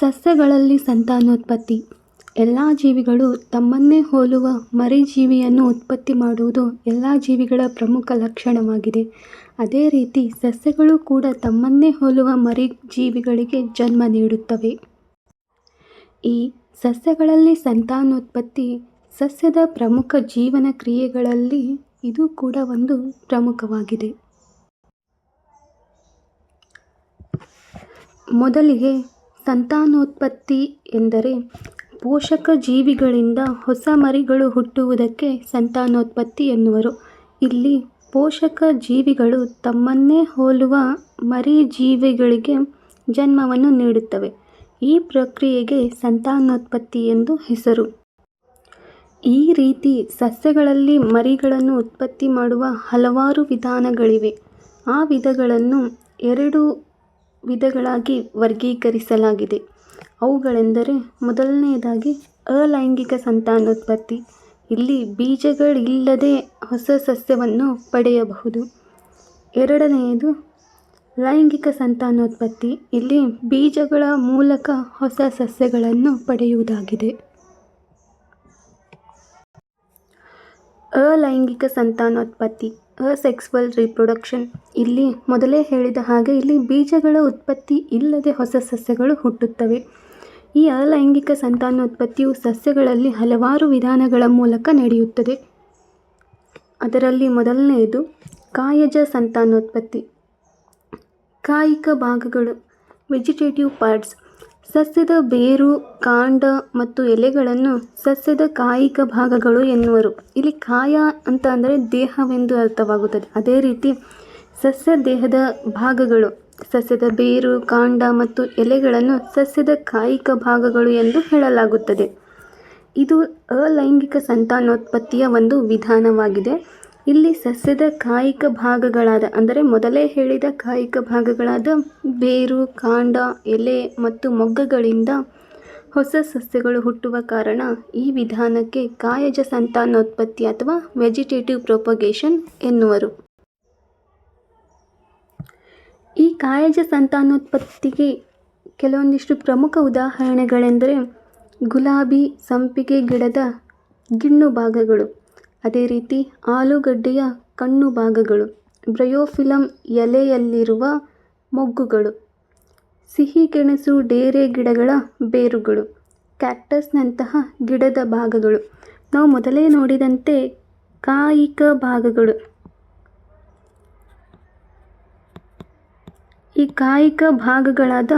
ಸಸ್ಯಗಳಲ್ಲಿ ಸಂತಾನೋತ್ಪತ್ತಿ. ಎಲ್ಲ ಜೀವಿಗಳು ತಮ್ಮನ್ನೇ ಹೋಲುವ ಮರಿಜೀವಿಯನ್ನು ಉತ್ಪತ್ತಿ ಮಾಡುವುದು ಎಲ್ಲ ಜೀವಿಗಳ ಪ್ರಮುಖ ಲಕ್ಷಣವಾಗಿದೆ. ಅದೇ ರೀತಿ ಸಸ್ಯಗಳು ಕೂಡ ತಮ್ಮನ್ನೇ ಹೋಲುವ ಮರಿ ಜೀವಿಗಳಿಗೆ ಜನ್ಮ ನೀಡುತ್ತವೆ. ಈ ಸಸ್ಯಗಳಲ್ಲಿ ಸಂತಾನೋತ್ಪತ್ತಿ ಸಸ್ಯದ ಪ್ರಮುಖ ಜೀವನ ಕ್ರಿಯೆಗಳಲ್ಲಿ ಇದು ಕೂಡ ಒಂದು ಪ್ರಮುಖವಾಗಿದೆ. ಮೊದಲಿಗೆ ಸಂತಾನೋತ್ಪತ್ತಿ ಎಂದರೆ ಪೋಷಕ ಜೀವಿಗಳಿಂದ ಹೊಸ ಮರಿಗಳು ಹುಟ್ಟುವುದಕ್ಕೆ ಸಂತಾನೋತ್ಪತ್ತಿ ಎನ್ನುವರು. ಇಲ್ಲಿ ಪೋಷಕ ಜೀವಿಗಳು ತಮ್ಮನ್ನೇ ಹೋಲುವ ಮರಿ ಜೀವಿಗಳಿಗೆ ಜನ್ಮವನ್ನು ನೀಡುತ್ತವೆ. ಈ ಪ್ರಕ್ರಿಯೆಗೆ ಸಂತಾನೋತ್ಪತ್ತಿ ಎಂದು ಹೆಸರು. ಈ ರೀತಿ ಸಸ್ಯಗಳಲ್ಲಿ ಮರಿಗಳನ್ನು ಉತ್ಪತ್ತಿ ಮಾಡುವ ಹಲವಾರು ವಿಧಾನಗಳಿವೆ. ಆ ವಿಧಗಳನ್ನು ಎರಡು ವಿಧಗಳಾಗಿ ವರ್ಗೀಕರಿಸಲಾಗಿದೆ. ಅವುಗಳೆಂದರೆ ಮೊದಲನೆಯದಾಗಿ ಅಲೈಂಗಿಕ ಸಂತಾನೋತ್ಪತ್ತಿ. ಇಲ್ಲಿ ಬೀಜಗಳಿಲ್ಲದೆ ಹೊಸ ಸಸ್ಯವನ್ನು ಪಡೆಯಬಹುದು. ಎರಡನೆಯದು ಲೈಂಗಿಕ ಸಂತಾನೋತ್ಪತ್ತಿ. ಇಲ್ಲಿ ಬೀಜಗಳ ಮೂಲಕ ಹೊಸ ಸಸ್ಯಗಳನ್ನು ಪಡೆಯುವುದಾಗಿದೆ. ಅಲೈಂಗಿಕ ಸಂತಾನೋತ್ಪತ್ತಿ, ಅಸೆಕ್ಸುವಲ್ ರಿಪ್ರೊಡಕ್ಷನ್. ಇಲ್ಲಿ ಮೊದಲೇ ಹೇಳಿದ ಹಾಗೆ ಇಲ್ಲಿ ಬೀಜಗಳ ಉತ್ಪತ್ತಿ ಇಲ್ಲದೆ ಹೊಸ ಸಸ್ಯಗಳು ಹುಟ್ಟುತ್ತವೆ. ಈ ಅಲೈಂಗಿಕ ಸಂತಾನೋತ್ಪತ್ತಿಯು ಸಸ್ಯಗಳಲ್ಲಿ ಹಲವಾರು ವಿಧಾನಗಳ ಮೂಲಕ ನಡೆಯುತ್ತದೆ. ಅದರಲ್ಲಿ ಮೊದಲನೆಯದು ಕಾಯಜ ಸಂತಾನೋತ್ಪತ್ತಿ. ಕಾಯಿಕ ಭಾಗಗಳು ವೆಜಿಟೇಟಿವ್ ಪಾರ್ಟ್ಸ್ ಸಸ್ಯದ ಬೇರು, ಕಾಂಡ ಮತ್ತು ಎಲೆಗಳನ್ನು ಸಸ್ಯದ ಕಾಯಿಕ ಭಾಗಗಳು ಎನ್ನುವರು. ಇಲ್ಲಿ ಕಾಯ ಅಂತ ಅಂದರೆ ದೇಹವೆಂದು ಅರ್ಥವಾಗುತ್ತದೆ. ಅದೇ ರೀತಿ ಸಸ್ಯ ದೇಹದ ಭಾಗಗಳು, ಸಸ್ಯದ ಬೇರು, ಕಾಂಡ ಮತ್ತು ಎಲೆಗಳನ್ನು ಸಸ್ಯದ ಕಾಯಿಕ ಭಾಗಗಳು ಎಂದು ಹೇಳಲಾಗುತ್ತದೆ. ಇದು ಅಲೈಂಗಿಕ ಸಂತಾನೋತ್ಪತ್ತಿಯ ಒಂದು ವಿಧಾನವಾಗಿದೆ. ಇಲ್ಲಿ ಸಸ್ಯದ ಕಾಯಿಕ ಭಾಗಗಳಾದ, ಅಂದರೆ ಮೊದಲೇ ಹೇಳಿದ ಕಾಯಿಕ ಭಾಗಗಳಾದ ಬೇರು, ಕಾಂಡ, ಎಲೆ ಮತ್ತು ಮೊಗ್ಗಗಳಿಂದ ಹೊಸ ಸಸ್ಯಗಳು ಹುಟ್ಟುವ ಕಾರಣ ಈ ವಿಧಾನಕ್ಕೆ ಕಾಯಜ ಸಂತಾನೋತ್ಪತ್ತಿ ಅಥವಾ ವೆಜಿಟೇಟಿವ್ ಪ್ರೊಪಗೇಷನ್ ಎನ್ನುವರು. ಈ ಕಾಯಜ ಸಂತಾನೋತ್ಪತ್ತಿಗೆ ಕೆಲವೊಂದಿಷ್ಟು ಪ್ರಮುಖ ಉದಾಹರಣೆಗಳೆಂದರೆ ಗುಲಾಬಿ, ಸಂಪಿಗೆ ಗಿಡದ ಗಿಣ್ಣು ಭಾಗಗಳು. ಅದೇ ರೀತಿ ಆಲೂಗಡ್ಡೆಯ ಕಣ್ಣು ಭಾಗಗಳು ಬ್ರಯೋಫಿಲಮ್ ಎಲೆಯಲ್ಲಿರುವ ಮೊಗ್ಗುಗಳು ಸಿಹಿ ಗೆಣಸು ಡೇರೆ ಗಿಡಗಳ ಬೇರುಗಳು, ಕ್ಯಾಕ್ಟಸ್ನಂತಹ ಗಿಡದ ಭಾಗಗಳು. ನಾವು ಮೊದಲೇ ನೋಡಿದಂತೆ ಕಾಯಿಕ ಭಾಗಗಳು. ಈ ಕಾಯಿಕ ಭಾಗಗಳಾದ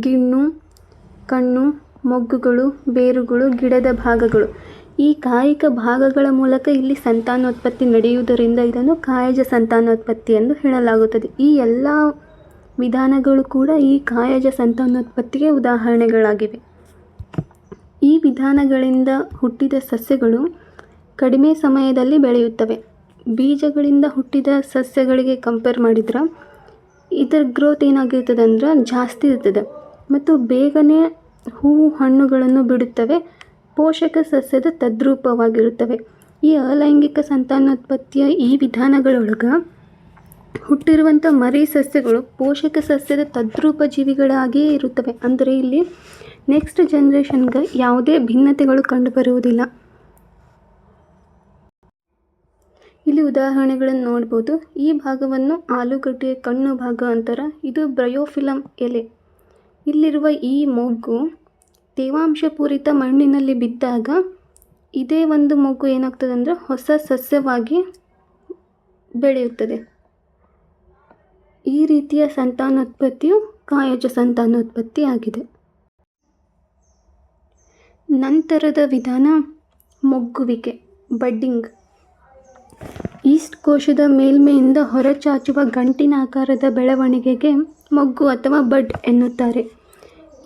ಗಿಣ್ಣು, ಕಣ್ಣು, ಮೊಗ್ಗುಗಳು, ಬೇರುಗಳು, ಗಿಡದ ಭಾಗಗಳು. ಈ ಕಾಯಿಕ ಭಾಗಗಳ ಮೂಲಕ ಇಲ್ಲಿ ಸಂತಾನೋತ್ಪತ್ತಿ ನಡೆಯುವುದರಿಂದ ಇದನ್ನು ಕಾಯಜ ಸಂತಾನೋತ್ಪತ್ತಿ ಎಂದು ಹೇಳಲಾಗುತ್ತದೆ. ಈ ಎಲ್ಲ ವಿಧಾನಗಳು ಕೂಡ ಈ ಕಾಯಜ ಸಂತಾನೋತ್ಪತ್ತಿಗೆ ಉದಾಹರಣೆಗಳಾಗಿವೆ. ಈ ವಿಧಾನಗಳಿಂದ ಹುಟ್ಟಿದ ಸಸ್ಯಗಳು ಕಡಿಮೆ ಸಮಯದಲ್ಲಿ ಬೆಳೆಯುತ್ತವೆ. ಬೀಜಗಳಿಂದ ಹುಟ್ಟಿದ ಸಸ್ಯಗಳಿಗೆ ಕಂಪೇರ್ ಮಾಡಿದ್ರೆ ಇದರ ಗ್ರೋತ್ ಏನಾಗಿರ್ತದೆ ಅಂದ್ರೆ ಜಾಸ್ತಿ ಇರ್ತದೆ. ಮತ್ತು ಬೇಗನೆ ಹೂವು, ಹಣ್ಣುಗಳನ್ನು ಬಿಡುತ್ತವೆ. ಪೋಷಕ ಸಸ್ಯದ ತದ್ರೂಪವಾಗಿರುತ್ತವೆ. ಈ ಅಲೈಂಗಿಕ ಸಂತಾನೋತ್ಪತ್ತಿಯ ಈ ವಿಧಾನಗಳೊಳಗೆ ಹುಟ್ಟಿರುವಂಥ ಮರಿ ಸಸ್ಯಗಳು ಪೋಷಕ ಸಸ್ಯದ ತದ್ರೂಪ ಜೀವಿಗಳಾಗಿಯೇ ಇರುತ್ತವೆ. ಅಂದರೆ ಇಲ್ಲಿ ನೆಕ್ಸ್ಟ್ ಜನ್ರೇಷನ್ಗೆ ಯಾವುದೇ ಭಿನ್ನತೆಗಳು ಕಂಡುಬರುವುದಿಲ್ಲ. ಇಲ್ಲಿ ಉದಾಹರಣೆಗಳನ್ನು ನೋಡ್ಬೋದು. ಈ ಭಾಗವನ್ನು ಆಲೂಗಡ್ಡೆಯ ಕಣ್ಣು ಭಾಗ ಅಂತಾರೆ. ಇದು ಬ್ರಯೋಫಿಲಮ್ ಎಲೆ. ಇಲ್ಲಿರುವ ಈ ಮೊಗ್ಗು ತೇವಾಂಶಪೂರಿತ ಮಣ್ಣಿನಲ್ಲಿ ಬಿದ್ದಾಗ ಇದೇ ಒಂದು ಮಗು ಏನಾಗ್ತದೆ ಅಂದರೆ ಹೊಸ ಸಸ್ಯವಾಗಿ ಬೆಳೆಯುತ್ತದೆ. ಈ ರೀತಿಯ ಸಂತಾನೋತ್ಪತ್ತಿಯು ಕಾಯಜ ಸಂತಾನೋತ್ಪತ್ತಿ ಆಗಿದೆ. ನಂತರದ ವಿಧಾನ ಮೊಗ್ಗುವಿಕೆ, ಬಡ್ಡಿಂಗ್. ಈಸ್ಟ್ ಕೋಶದ ಮೇಲ್ಮೆಯಿಂದ ಹೊರಚಾಚುವ ಗಂಟಿನ ಆಕಾರದ ಬೆಳವಣಿಗೆಗೆ ಮೊಗ್ಗು ಅಥವಾ ಬಡ್ ಎನ್ನುತ್ತಾರೆ.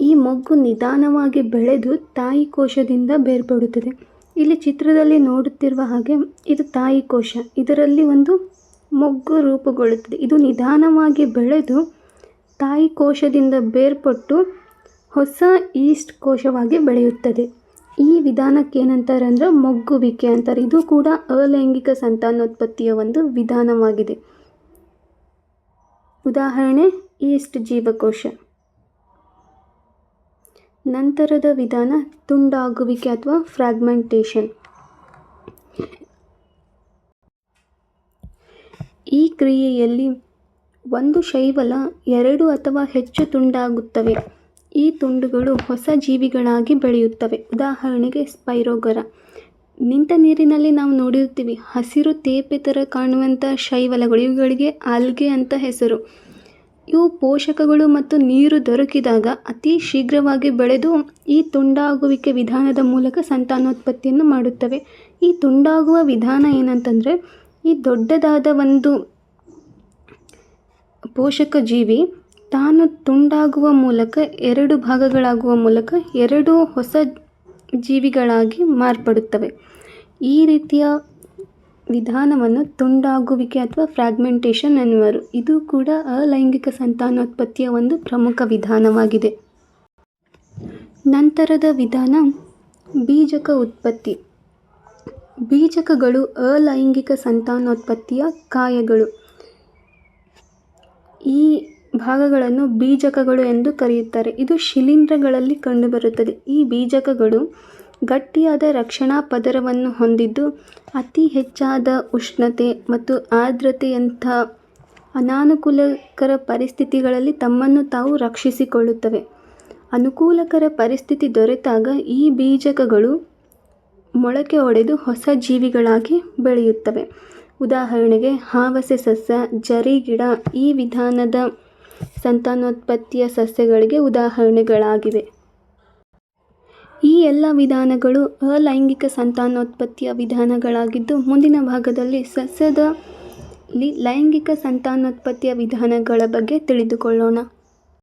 ಈ ಮೊಗ್ಗು ನಿಧಾನವಾಗಿ ಬೆಳೆದು ತಾಯಿ ಕೋಶದಿಂದ ಬೇರ್ಪಡುತ್ತದೆ. ಇಲ್ಲಿ ಚಿತ್ರದಲ್ಲಿ ನೋಡುತ್ತಿರುವ ಹಾಗೆ ಇದು ತಾಯಿ ಕೋಶ. ಇದರಲ್ಲಿ ಒಂದು ಮೊಗ್ಗು ರೂಪುಗೊಳ್ಳುತ್ತದೆ. ಇದು ನಿಧಾನವಾಗಿ ಬೆಳೆದು ತಾಯಿ ಕೋಶದಿಂದ ಬೇರ್ಪಟ್ಟು ಹೊಸ ಈಸ್ಟ್ ಕೋಶವಾಗಿ ಬೆಳೆಯುತ್ತದೆ. ಈ ವಿಧಾನಕ್ಕೆ ಏನಂತಾರೆ ಅಂದರೆ ಮೊಗ್ಗುವಿಕೆ ಅಂತಾರೆ. ಇದು ಕೂಡ ಅಲೈಂಗಿಕ ಸಂತಾನೋತ್ಪತ್ತಿಯ ಒಂದು ವಿಧಾನವಾಗಿದೆ. ಉದಾಹರಣೆ ಈಸ್ಟ್ ಜೀವಕೋಶ. ನಂತರದ ವಿಧಾನ ತುಂಡಾಗುವಿಕೆ ಅಥವಾ ಫ್ರಾಗ್ಮೆಂಟೇಷನ್. ಈ ಕ್ರಿಯೆಯಲ್ಲಿ ಒಂದು ಶೈವಲ ಎರಡು ಅಥವಾ ಹೆಚ್ಚು ತುಂಡಾಗುತ್ತವೆ. ಈ ತುಂಡುಗಳು ಹೊಸ ಜೀವಿಗಳಾಗಿ ಬೆಳೆಯುತ್ತವೆ. ಉದಾಹರಣೆಗೆ ಸ್ಪೈರೋಗರ. ನಿಂತ ನೀರಿನಲ್ಲಿ ನಾವು ನೋಡಿರ್ತೀವಿ ಹಸಿರು ತೇಪೆ ಥರ ಕಾಣುವಂಥ ಶೈವಲಗಳು ಇವುಗಳಿಗೆ ಆಲ್ಗೆ ಅಂತ ಹೆಸರು. ಇವು ಪೋಷಕಗಳು ಮತ್ತು ನೀರು ದೊರಕಿದಾಗ ಅತಿ ಶೀಘ್ರವಾಗಿ ಬೆಳೆದು ಈ ತುಂಡಾಗುವಿಕೆ ವಿಧಾನದ ಮೂಲಕ ಸಂತಾನೋತ್ಪತ್ತಿಯನ್ನು ಮಾಡುತ್ತವೆ. ಈ ತುಂಡಾಗುವ ವಿಧಾನ ಏನಂತಂದರೆ, ಈ ದೊಡ್ಡದಾದ ಒಂದು ಪೋಷಕ ಜೀವಿ ತಾನು ತುಂಡಾಗುವ ಮೂಲಕ, ಎರಡು ಭಾಗಗಳಾಗುವ ಮೂಲಕ ಎರಡು ಹೊಸ ಜೀವಿಗಳಾಗಿ ಮಾರ್ಪಡುತ್ತವೆ. ಈ ರೀತಿಯ ವಿಧಾನವನ್ನು ತುಂಡಾಗುವಿಕೆ ಅಥವಾ ಫ್ರಾಗ್ಮೆಂಟೇಷನ್ ಎನ್ನುವರು. ಇದು ಕೂಡ ಅಲೈಂಗಿಕ ಸಂತಾನೋತ್ಪತ್ತಿಯ ಒಂದು ಪ್ರಮುಖ ವಿಧಾನವಾಗಿದೆ. ನಂತರದ ವಿಧಾನ, ಬೀಜಕ ಉತ್ಪತ್ತಿ. ಬೀಜಕಗಳು ಅಲೈಂಗಿಕ ಸಂತಾನೋತ್ಪತ್ತಿಯ ಕಾಯಗಳು. ಈ ಭಾಗಗಳನ್ನು ಬೀಜಕಗಳು ಎಂದು ಕರೆಯುತ್ತಾರೆ. ಇದು ಶಿಲೀಂಧ್ರಗಳಲ್ಲಿ ಕಂಡುಬರುತ್ತದೆ. ಈ ಬೀಜಕಗಳು ಗಟ್ಟಿಯಾದ ರಕ್ಷಣಾ ಪದರವನ್ನು ಹೊಂದಿದ್ದು, ಅತಿ ಹೆಚ್ಚಾದ ಉಷ್ಣತೆ ಮತ್ತು ಆರ್ದ್ರತೆಯಂಥ ಅನಾನುಕೂಲಕರ ಪರಿಸ್ಥಿತಿಗಳಲ್ಲಿ ತಮ್ಮನ್ನು ತಾವು ರಕ್ಷಿಸಿಕೊಳ್ಳುತ್ತವೆ. ಅನುಕೂಲಕರ ಪರಿಸ್ಥಿತಿ ದೊರೆತಾಗ ಈ ಬೀಜಕಗಳು ಮೊಳಕೆ ಒಡೆದು ಹೊಸ ಜೀವಿಗಳಾಗಿ ಬೆಳೆಯುತ್ತವೆ. ಉದಾಹರಣೆಗೆ, ಹಾವಸೆ ಸಸ್ಯ, ಜರಿ ಗಿಡ ಈ ವಿಧಾನದ ಸಂತಾನೋತ್ಪತ್ತಿಯ ಸಸ್ಯಗಳಿಗೆ ಉದಾಹರಣೆಗಳಾಗಿವೆ. ಈ ಎಲ್ಲ ವಿಧಾನಗಳು ಅಲೈಂಗಿಕ ಸಂತಾನೋತ್ಪತ್ತಿಯ ವಿಧಾನಗಳಾಗಿದ್ದು ಮುಂದಿನ ಭಾಗದಲ್ಲಿ ಸಸ್ಯದ ಲೈಂಗಿಕ ಸಂತಾನೋತ್ಪತ್ತಿಯ ವಿಧಾನಗಳ ಬಗ್ಗೆ ತಿಳಿದುಕೊಳ್ಳೋಣ.